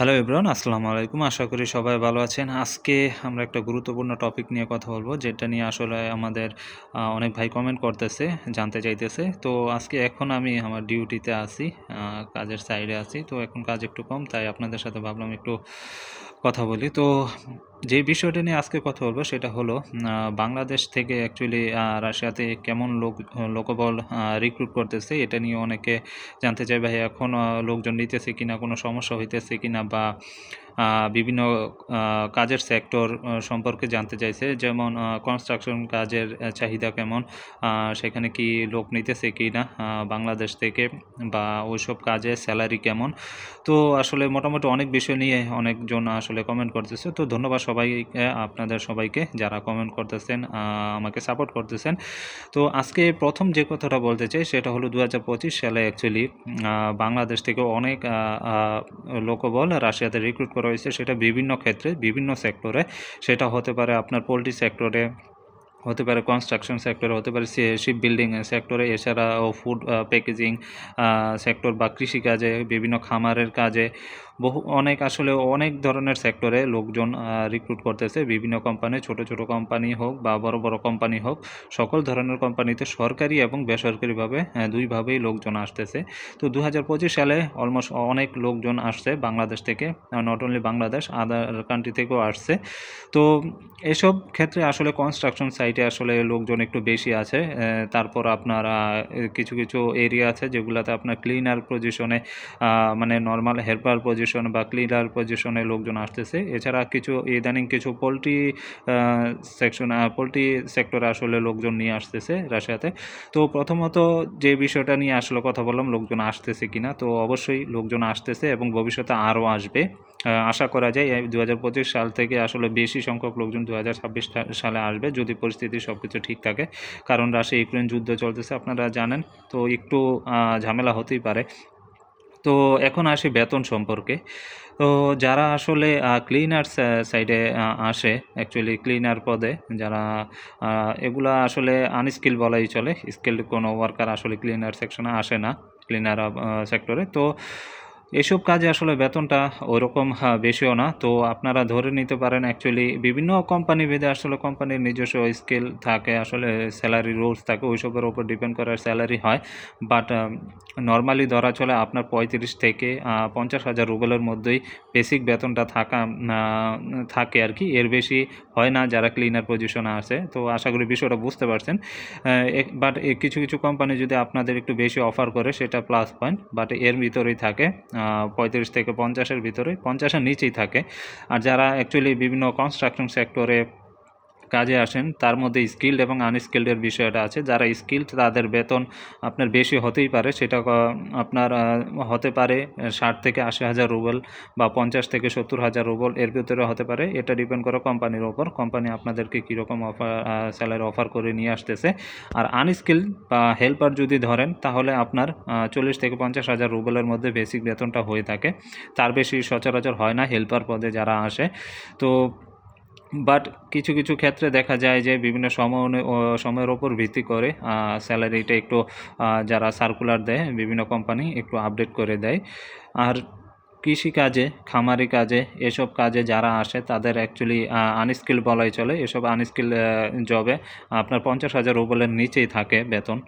Hello everyone আসসালামু আলাইকুম আশা করি সবাই ভালো আছেন। আজকে আমরা একটা গুরুত্বপূর্ণ টপিক নিয়ে কথা বলব, যেটা নিয়ে আসলে আমাদের অনেক ভাই কমেন্ট করতেছে, জানতে চাইতেছে। তো আজকে এখন আমি আমার ডিউটিতে আসি কাজের সাইডে আসি তো এখন কাজ একটু কম, তাই আপনাদের সাথে ভাবলাম একটু কথা বলি। তো যে বিষয়টা নিয়ে আজকে কথা বলব সেটা হলো বাংলাদেশ থেকে অ্যাকচুয়ালি রাশিয়াতে কেমন লোক, লোকবল রিক্রুট করতেছে এটা নিয়ে অনেকে জানতে চাই ভাই এখন লোকজন নিতেছে কিনা, কোনো সমস্যা হইতেছে কিনা বা বিভিন্ন কাজের সেক্টর সম্পর্কে জানতে চাইছে, যেমন কনস্ট্রাকশন কাজের চাহিদা কেমন সেখানে কি লোক নিতেছে কি না বাংলাদেশ থেকে বা ওইসব কাজে স্যালারি কেমন। তো আসলে মোটামুটি অনেক বিষয় নিয়ে অনেকজন আসলে কমেন্ট করতেছে, তো ধন্যবাদ সবাইকে, আপনাদের সবাইকে যারা কমেন্ট করতেছেন আমাকে সাপোর্ট করতেছেন। তো আজকে প্রথম যে কথাটা বলতে চাই সেটা হলো দু হাজার পঁচিশ সালে অ্যাকচুয়ালি বাংলাদেশ থেকে অনেক লোকবল রাশিয়াতে রিক্রুট করা হয়েছে। সেটা বিভিন্ন ক্ষেত্রে, বিভিন্ন সেক্টরে সেটা হতে পারে আপনার পোলট্রি সেক্টরে হতে পারে কনস্ট্রাকশন সেক্টরে হতে পারে শিপ বিল্ডিং সেক্টরে এছাড়াও ফুড প্যাকেজিং সেক্টর বা কৃষিকাজে, বিভিন্ন খামারের কাজে, বহু, অনেক আসলে অনেক ধরনের সেক্টরে লোকজন রিক্রুট করতেছে। বিভিন্ন কোম্পানি ছোট ছোট কোম্পানি হোক বা বড় বড় কোম্পানি হোক, সকল ধরনের কোম্পানিতে সরকারি এবং বেসরকারিভাবে দুইভাবেই লোকজন আসতেছে। তো দু হাজার পঁচিশ সালে অলমোস্ট অনেক লোকজন আসছে বাংলাদেশ থেকে not only Bangladesh other country থেকেও আসছে। তো এসব ক্ষেত্রে আসলে কনস্ট্রাকশন সাইটে আসলে লোকজন একটু বেশি আছে তারপর আপনার কিছু কিছু এরিয়া আছে যেগুলোতে আপনার ক্লিনার পজিশনে মানে নর্মাল হেল্পার পজিশন বা ক্লিনার পজিশনে লোকজন আসতেছে। এছাড়া কিছু, ইদানিং কিছু পোলট্রি সেকশন পোলট্রি সেক্টরে আসলে লোকজন নিয়ে আসতেছে রাশিয়াতে। তো প্রথমত যে বিষয়টা নিয়ে আসলে কথা বললাম, লোকজন আসতেছে কিনা? তো অবশ্যই লোকজন আসতেছে এবং ভবিষ্যতে আরও আসবে। আশা করা যায় দু হাজার পঁচিশ সাল থেকে আসলে বেশি সংখ্যক লোকজন দু হাজার ছাব্বিশ সালে আসবে যদি পরিস্থিতি সব কিছু ঠিক থাকে। কারণ রাশিয়া ইউক্রেন যুদ্ধ চলতেছে, আপনারা জানেন। তো একটু ঝামেলা হতেই পারে। তো এখন আসি বেতন সম্পর্কে। তো যারা আসলে ক্লিনার সাইডে আসে অ্যাকচুয়ালি ক্লিনার পদে, যারা এগুলা আসলে আনস্কিল বলাই চলে। স্কিল্ড কোনো ওয়ার্কার আসলে ক্লিনার সেকশনে আসে না ক্লিনার সেক্টরে তো এসব কাজে আসলে বেতনটা ওরকম বেশিও না। তো আপনারা ধরে নিতে পারেন অ্যাকচুয়ালি বিভিন্ন কোম্পানি ভেদে আসলে কোম্পানির নিজস্ব স্কিল থাকে, আসলে স্যালারি রুলস থাকে, ওইসবের উপর ডিপেন্ড করার স্যালারি হয়। বাট নর্মালি ধরা চলে আপনার পঁয়ত্রিশ থেকে পঞ্চাশ হাজার রুবেলের মধ্যেই বেসিক বেতনটা থাকা থাকে আর কি। এর বেশি হয় না যারা ক্লিনার পজিশনে আছে। তো আশা করি বিষয়টা বুঝতে পারছেন। বাট কিছু কিছু কোম্পানি যদি আপনাদের একটু বেশি অফার করে, সেটা প্লাস পয়েন্ট বাট এর ভিতরেই থাকে। পঁয়ত্রিশ থেকে পঞ্চাশের ভিতরে পঞ্চাশের নিচেই থাকে। আর যারা অ্যাকচুয়ালি বিভিন্ন কনস্ট্রাকশন সেক্টরে কাজে আসেন, তার মধ্যে স্কিল্ড এবং আনস্কিল্ডের বিষয়টা আছে। যারা স্কিল্ড, তাদের বেতন আপনার বেশি হতেই পারে। সেটা আপনার হতে পারে ষাট থেকে আশি হাজার রুবেল বা পঞ্চাশ থেকে সত্তর হাজার রুবেল। এর ভিতরে হতে পারে। এটা ডিপেন্ড করে কোম্পানির ওপর কোম্পানি আপনাদেরকে কীরকম অফার স্যালারি অফার করে নিয়ে আসতেছে। আর আনস্কিল্ড বা হেল্পার যদি ধরেন, তাহলে আপনার চল্লিশ থেকে পঞ্চাশ হাজার রুবেলের মধ্যে বেসিক বেতনটা হয়ে থাকে। তার বেশি সচরাচর হয় না হেল্পার পদে যারা আসে। তো বাট কিছু কিছু ক্ষেত্রে দেখা যায় যে বিভিন্ন সময় সময়ের ওপর ভিত্তি করে স্যালারিটা একটু যারা সার্কুলার দেয়, বিভিন্ন কোম্পানি একটু আপডেট করে দেয়। আর কৃষিকাজে খামারি কাজে, এসব কাজে যারা আসে, তাদের অ্যাকচুয়ালি আনস্কিল বলাই চলে। এসব আনস্কিল জবে আপনার পঞ্চাশ হাজার রুবেলের নিচেই থাকে বেতন।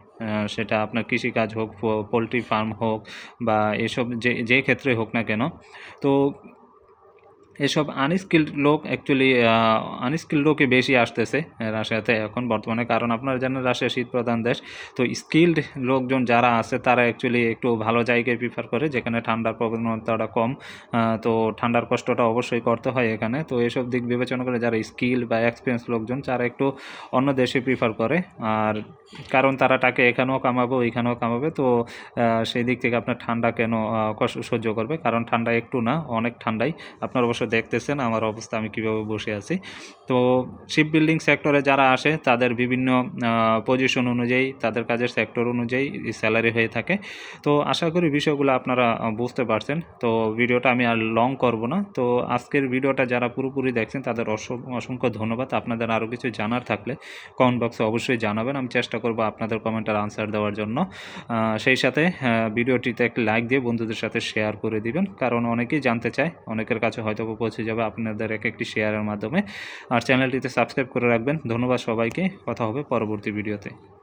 সেটা আপনার কৃষিকাজ হোক পোলট্রি ফার্ম হোক বা এসব যে যে ক্ষেত্রে হোক না কেন। তো এসব আনস্কিল্ড লোক অ্যাকচুয়ালি আনস্কিল্ড লোকই বেশি আসতেছে রাশিয়াতে এখন বর্তমানে। কারণ আপনারা জানেন রাশিয়া শীত প্রধান দেশ, তো স্কিল্ড লোকজন যারা আছে, তারা অ্যাকচুয়ালি একটু ভালো জায়গায় প্রিফার করে, যেখানে ঠান্ডার প্রবণতাটা কম। তো ঠান্ডার কষ্টটা অবশ্যই করতে হয় এখানে। তো এসব দিক বিবেচনা করে যারা স্কিল বা এক্সপিরিয়েন্স লোকজন, তারা একটু অন্য দেশে প্রিফার করে। আর কারণ তারা টাকা এখানেও কামাবে, ওইখানেও কামাবে, তো সেই দিক থেকে আপনার ঠান্ডা কেন সহ্য করবে? কারণ ঠান্ডা একটু না, অনেক ঠান্ডাই। আপনার অবশ্য দেখতেছেন আমার অবস্থা আমি কীভাবে বসে আছি। তো শিপ বিল্ডিং সেক্টরে যারা আসে, তাদের বিভিন্ন পজিশন অনুযায়ী, তাদের কাজের সেক্টর অনুযায়ী স্যালারি হয়ে থাকে। তো আশা করি বিষয়গুলো আপনারা বুঝতে পারছেন। তো ভিডিওটা আমি আর লং করব না। তো আজকের ভিডিওটা যারা পুরোপুরি দেখছেন, তাদের অসং- অসংখ্য ধন্যবাদ। আপনাদের আরও কিছু জানার থাকলে কমেন্ট বক্সে অবশ্যই জানাবেন। আমি চেষ্টা করব আপনাদের কমেন্টের আনসার দেওয়ার জন্য। সেই সাথে ভিডিওটিতে একটি লাইক দিয়ে বন্ধুদের সাথে শেয়ার করে দিবেন। কারণ অনেকেই জানতে চায়, অনেকের কাছে হয়তো পৌঁছে যাবে আপনাদের এক একটি শেয়ারের মাধ্যমে। আর চ্যানেলটিতে সাবস্ক্রাইব করে রাখবেন। ধন্যবাদ সবাইকে। কথা হবে পরবর্তী ভিডিওতে।